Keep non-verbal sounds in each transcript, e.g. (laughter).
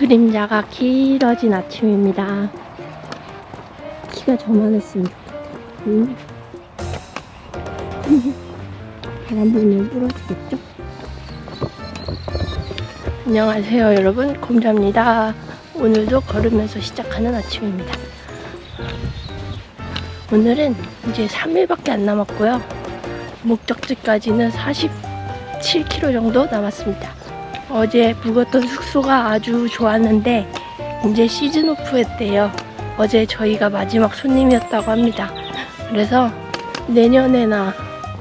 그림자가 길어진 아침입니다. 키가 저만했으면 좋겠다. 음. 바람 불면 부러지겠죠? 안녕하세요 여러분 곰자입니다. 오늘도 걸으면서 시작하는 아침입니다. 오늘은 이제 3일밖에 안 남았고요. 목적지까지는 47km 정도 남았습니다. 어제 묵었던 숙소가 아주 좋았는데 이제 시즌 오프 했대요. 어제 저희가 마지막 손님이었다고 합니다. 그래서 내년에나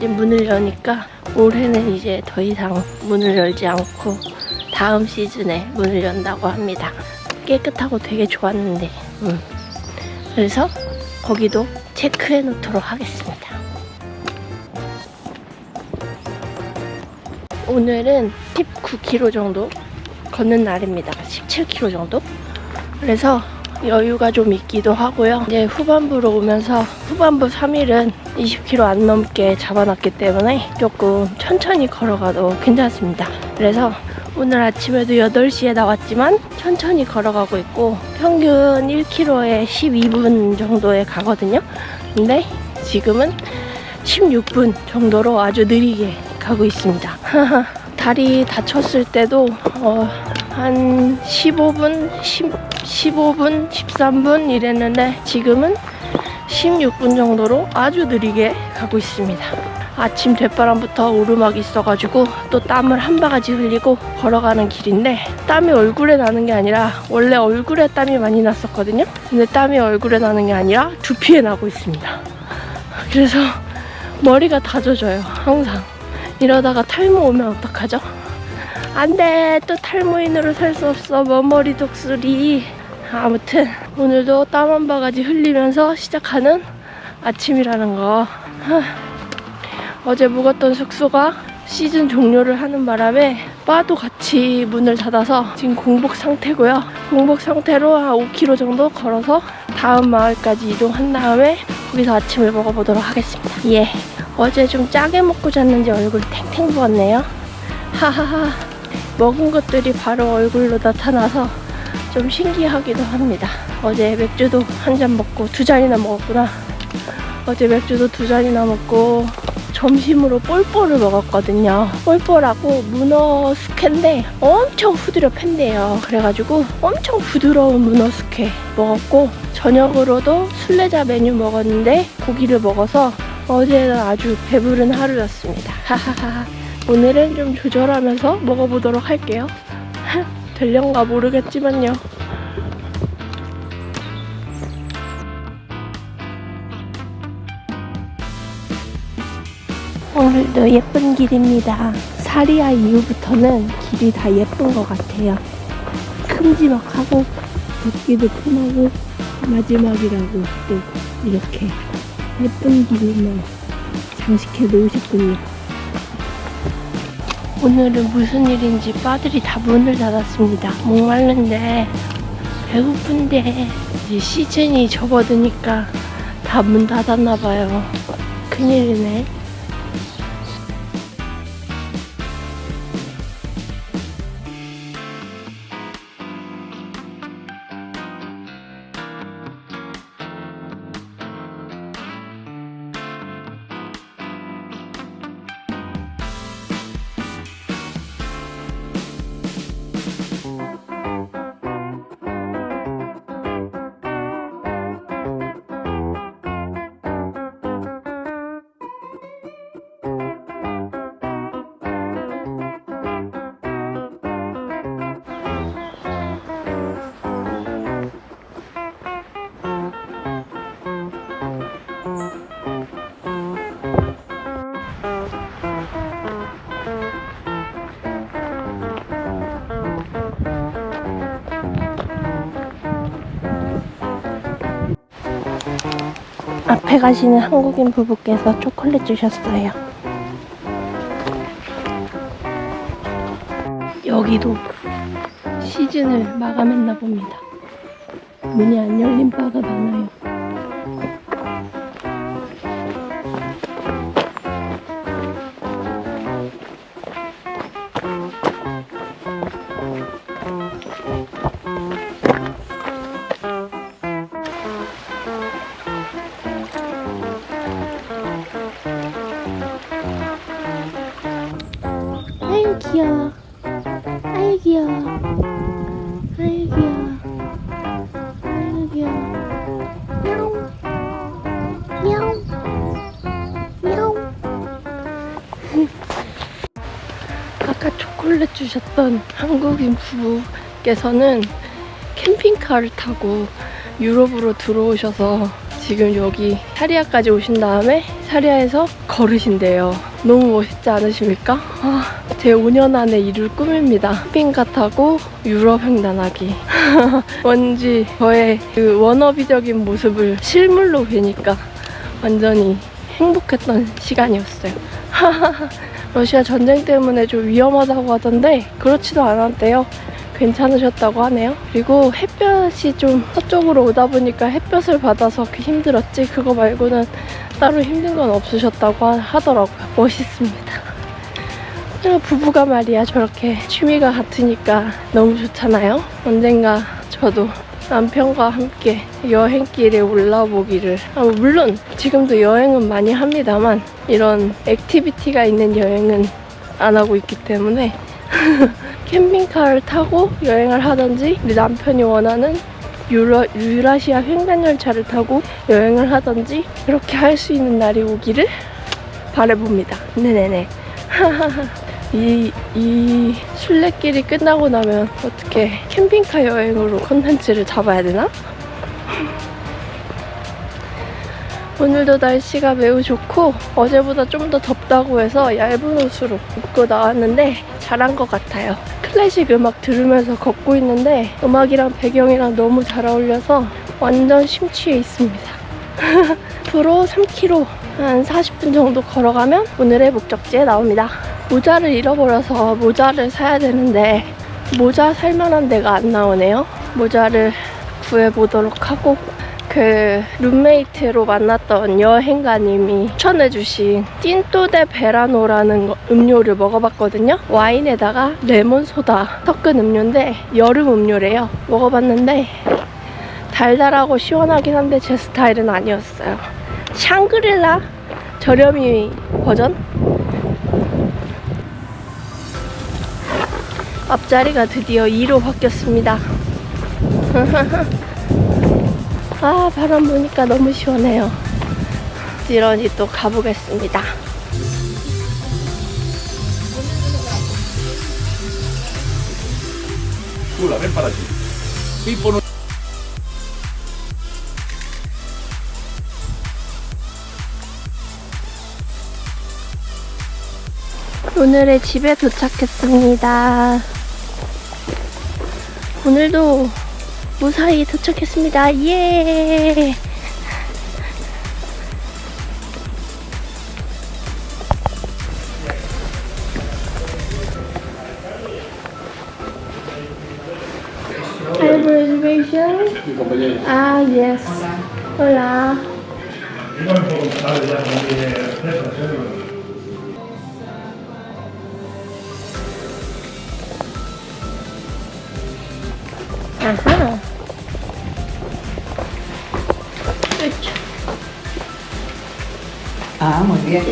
문을 여니까 올해는 이제 더 이상 문을 열지 않고 다음 시즌에 문을 연다고 합니다. 깨끗하고 되게 좋았는데, 음. 그래서 거기도 체크해 놓도록 하겠습니다. 오늘은 19km 정도 걷는 날입니다. 17km 정도. 그래서 여유가 좀 있기도 하고요. 이제 후반부로 오면서 후반부 3일은 20km 안 넘게 잡아놨기 때문에 조금 천천히 걸어가도 괜찮습니다. 그래서 오늘 아침에도 8시에 나왔지만 천천히 걸어가고 있고 평균 1km에 12분 정도에 가거든요. 근데 지금은 16분 정도로 아주 느리게 가고 있습니다. (laughs) 다리 다쳤을 때도 어, 한 15분, 10, 15분, 13분 이랬는데 지금은 16분 정도로 아주 느리게 가고 있습니다. 아침 대바람부터 오르막이 있어가지고 또 땀을 한 바가지 흘리고 걸어가는 길인데 땀이 얼굴에 나는 게 아니라 원래 얼굴에 땀이 많이 났었거든요. 근데 땀이 얼굴에 나는 게 아니라 두피에 나고 있습니다. 그래서 머리가 다 젖어요. 항상. 이러다가 탈모 오면 어떡하죠? 안 돼! 또 탈모인으로 살 수 없어. 머머리 독수리. 아무튼 오늘도 땀 한 바가지 흘리면서 시작하는 아침이라는 거. 하, 어제 묵었던 숙소가 시즌 종료를 하는 바람에 바도 같이 문을 닫아서 지금 공복 상태고요. 공복 상태로 한 5km 정도 걸어서 다음 마을까지 이동한 다음에 거기서 아침을 먹어보도록 하겠습니다. 예. 어제 좀 짜게 먹고 잤는지 얼굴 탱탱 부었네요. 하하하. 먹은 것들이 바로 얼굴로 나타나서 좀 신기하기도 합니다. 어제 맥주도 한 잔 먹고 두 잔이나 먹었구나. 어제 맥주도 두 잔이나 먹고 점심으로 볼볼을 먹었거든요. 볼볼하고 문어 숙회인데 엄청 후드려 팬대요. 그래가지고 엄청 부드러운 문어 숙회 먹었고 저녁으로도 술래자 메뉴 먹었는데 고기를 먹어서 어제는 아주 배부른 하루였습니다. 하하하. 오늘은 좀 조절하면서 먹어보도록 할게요. (laughs) 될련가 모르겠지만요. 오늘도 예쁜 길입니다. 사리아 이후부터는 길이 다 예쁜 것 같아요. 큼지막하고 걷기도 편하고 마지막이라고 또 이렇게 예쁜 길만 장식해 놓으셨군요. 오늘은 무슨 일인지 바들이 다 문을 닫았습니다. 목말른데 배고픈데 이제 시즌이 접어드니까 다 문 닫았나 봐요. 큰일이네. 앞에 가시는 한국인 부부께서 초콜릿 주셨어요. 여기도 시즌을 마감했나 봅니다. 문이 안 열린 바가 많아요. 초콜릿 주셨던 한국인 부부께서는 캠핑카를 타고 유럽으로 들어오셔서 지금 여기 사리아까지 오신 다음에 사리아에서 걸으신대요. 너무 멋있지 않으십니까? 아, 제 5년 안에 이룰 꿈입니다. 캠핑카 타고 유럽 횡단하기. (laughs) 왠지 저의 그 워너비적인 모습을 실물로 뵈니까 완전히 행복했던 시간이었어요. (laughs) 러시아 전쟁 때문에 좀 위험하다고 하던데 그렇지도 않았대요. 괜찮으셨다고 하네요. 그리고 햇볕이 좀 서쪽으로 오다 보니까 햇볕을 받아서 그 힘들었지 그거 말고는 따로 힘든 건 없으셨다고 하- 하더라고요. 멋있습니다. 아, 부부가 말이야 저렇게 취미가 같으니까 너무 좋잖아요. 언젠가 저도 남편과 함께 여행길에 올라보기를 아, 물론 지금도 여행은 많이 합니다만 이런 액티비티가 있는 여행은 안 하고 있기 때문에 (laughs) 캠핑카를 타고 여행을 하든지 우리 남편이 원하는 유러, 유라시아 횡단열차를 타고 여행을 하든지 이렇게 할 수 있는 날이 오기를 바라봅니다. 네네네. (laughs) 이, 이 순례길이 끝나고 나면 어떻게 캠핑카 여행으로 컨텐츠를 잡아야 되나? 오늘도 날씨가 매우 좋고 어제보다 좀 더 덥다고 해서 얇은 옷으로 입고 나왔는데 잘한 것 같아요. 클래식 음악 들으면서 걷고 있는데 음악이랑 배경이랑 너무 잘 어울려서 완전 심취해 있습니다. (laughs) 앞으로 3km 한 40분 정도 걸어가면 오늘의 목적지에 나옵니다. 모자를 잃어버려서 모자를 사야 되는데 모자 살만한 데가 안 나오네요. 모자를 구해보도록 하고 그 룸메이트로 만났던 여행가님이 추천해주신 틴토데 베라노라는 거- 음료를 먹어봤거든요. 와인에다가 레몬 소다 섞은 음료인데 여름 음료래요. 먹어봤는데 달달하고 시원하긴 한데 제 스타일은 아니었어요. 샹그릴라 저렴이 버전? 앞자리가 드디어 2로 바뀌었습니다. (laughs) 아, 바람 부니까 너무 시원해요. 지런이 또 가보겠습니다. Ven para allí. 오늘의 집에 도착했습니다. 오늘도 무사히 도착했습니다. 예! Have reservation? Ah, yes. Hola. Ajá. Uch. Ah, muy bien.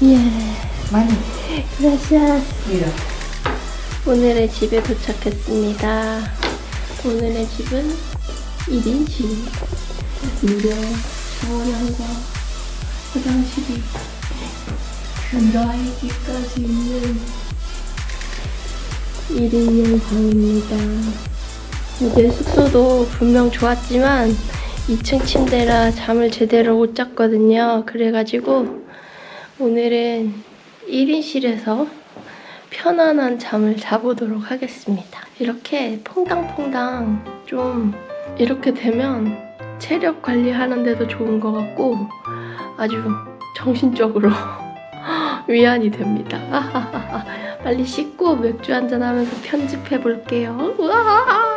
Yeah. Vale. Gracias. Mira. 오늘의 집에 도착했습니다. 오늘의 집은 1인실. 무려 샤워장과 화장실이 드라이기까지 있는 1인용 방입니다. 어제 숙소도 분명 좋았지만 2층 침대라 잠을 제대로 못 잤거든요. 그래가지고 오늘은 1인실에서 편안한 잠을 자보도록 하겠습니다. 이렇게 퐁당퐁당 좀 이렇게 되면 체력 관리하는데도 좋은 것 같고 아주 정신적으로 (laughs) 위안이 됩니다. (laughs) 빨리 씻고 맥주 한잔 하면서 편집해 볼게요. 우와!